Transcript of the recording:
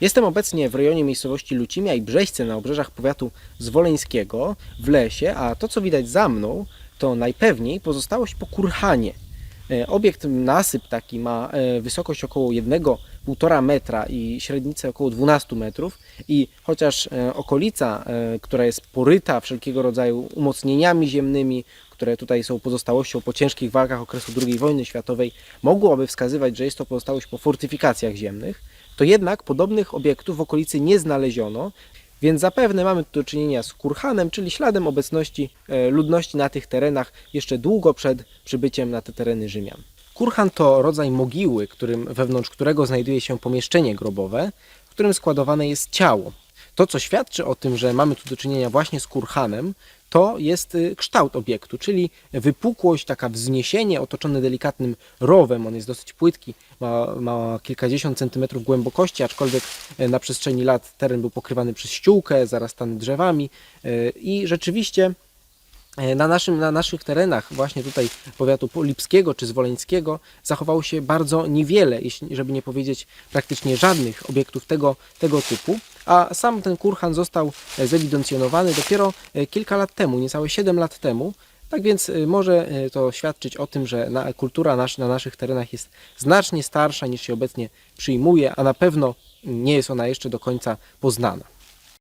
Jestem obecnie w rejonie miejscowości Lucimia i Brzeźce na obrzeżach powiatu zwoleńskiego w lesie, a to co widać za mną to najpewniej pozostałość po kurhanie. E, Obiekt nasyp taki ma e, wysokość około 1,5 metra i średnicę około 12 metrów i chociaż e, okolica, która jest poryta wszelkiego rodzaju umocnieniami ziemnymi, które tutaj są pozostałością po ciężkich walkach okresu II wojny światowej, mogłoby wskazywać, że jest to pozostałość po fortyfikacjach ziemnych, to jednak podobnych obiektów w okolicy nie znaleziono, więc zapewne mamy tu do czynienia z kurhanem, czyli śladem obecności e, ludności na tych terenach jeszcze długo przed przybyciem na te tereny Rzymian. Kurhan to rodzaj mogiły, którym, wewnątrz którego znajduje się pomieszczenie grobowe, w którym składowane jest ciało. To, co świadczy o tym, że mamy tu do czynienia właśnie z kurhanem, to jest y, kształt obiektu, czyli wypukłość, taka wzniesienie otoczone delikatnym rowem. On jest dosyć płytki, ma, ma kilkadziesiąt centymetrów głębokości, aczkolwiek e, na przestrzeni lat teren był pokrywany przez ściółkę, zarastany drzewami e, i rzeczywiście na, naszym, na naszych terenach, właśnie tutaj powiatu lipskiego czy zwoleńskiego, zachowało się bardzo niewiele, żeby nie powiedzieć praktycznie żadnych obiektów tego, tego typu, a sam ten kurhan został e, zewidencjonowany dopiero e, kilka lat temu, niecałe 7 lat temu. Tak więc e, może to świadczyć o tym, że kultura na naszych terenach jest znacznie starsza niż się obecnie przyjmuje, a na pewno nie jest ona jeszcze do końca poznana.